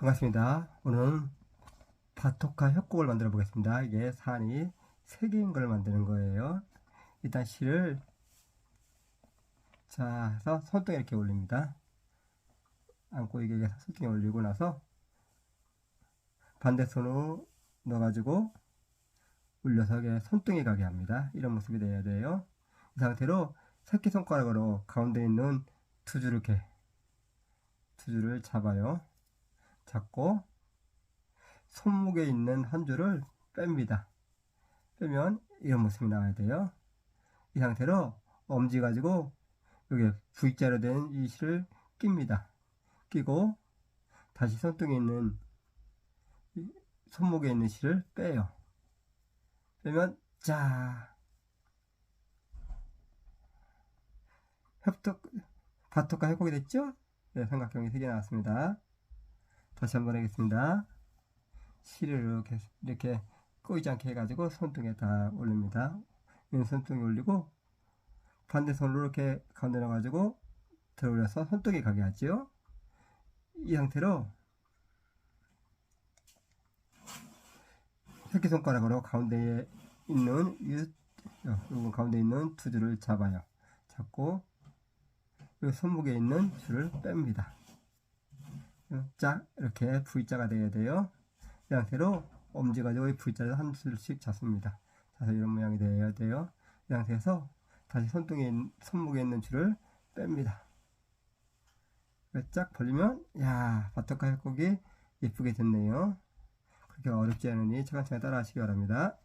반갑습니다. 오늘은 바토카 협곡을 만들어 보겠습니다. 이게 산이 세 개인 걸 만드는 거예요. 일단 실을 자 해서 손등에 이렇게 올립니다. 안고 이게 손등에 올리고 나서 반대 손으로 넣어가지고 올려서 손등에 가게 합니다. 이런 모습이 돼야 돼요. 이 상태로 새끼손가락으로 가운데 있는 두 줄을 이렇게 두 줄을 잡아요. 잡고 손목에 있는 한 줄을 뺍니다. 빼면 이런 모습이 나와야 돼요. 이 상태로 엄지 가지고 여기 V자로 된 이 실을 낍니다. 끼고 다시 손등에 있는 이 손목에 있는 실을 빼요. 빼면 자 협tok 바토카 협곡이 됐죠? 네, 삼각형이 3개 나왔습니다. 다시 한번 하겠습니다. 실을 이렇게, 이렇게 꼬이지 않게 해가지고 손등에 다 올립니다. 왼손등에 올리고 반대 손으로 이렇게 가운데 넣어가지고 들어 올려서 손등에 가게 하죠. 이 상태로 새끼손가락으로 가운데에 있는 이, 어, 가운데 있는 두 줄을 잡아요. 잡고 이 손목에 있는 줄을 뺍니다. 짝 이렇게 V자가 돼야 돼요. 이 상태로 엄지 가지고 이 V자를 한 줄씩 잡습니다. 자서 이런 모양이 돼야 돼요. 이 상태에서 다시 손등에 있는- 손목에 있는 줄을 뺍니다. 쫙 벌리면 야 바토카 협곡이 예쁘게 됐네요. 그렇게 어렵지 않으니 차근차근 따라 하시기 바랍니다.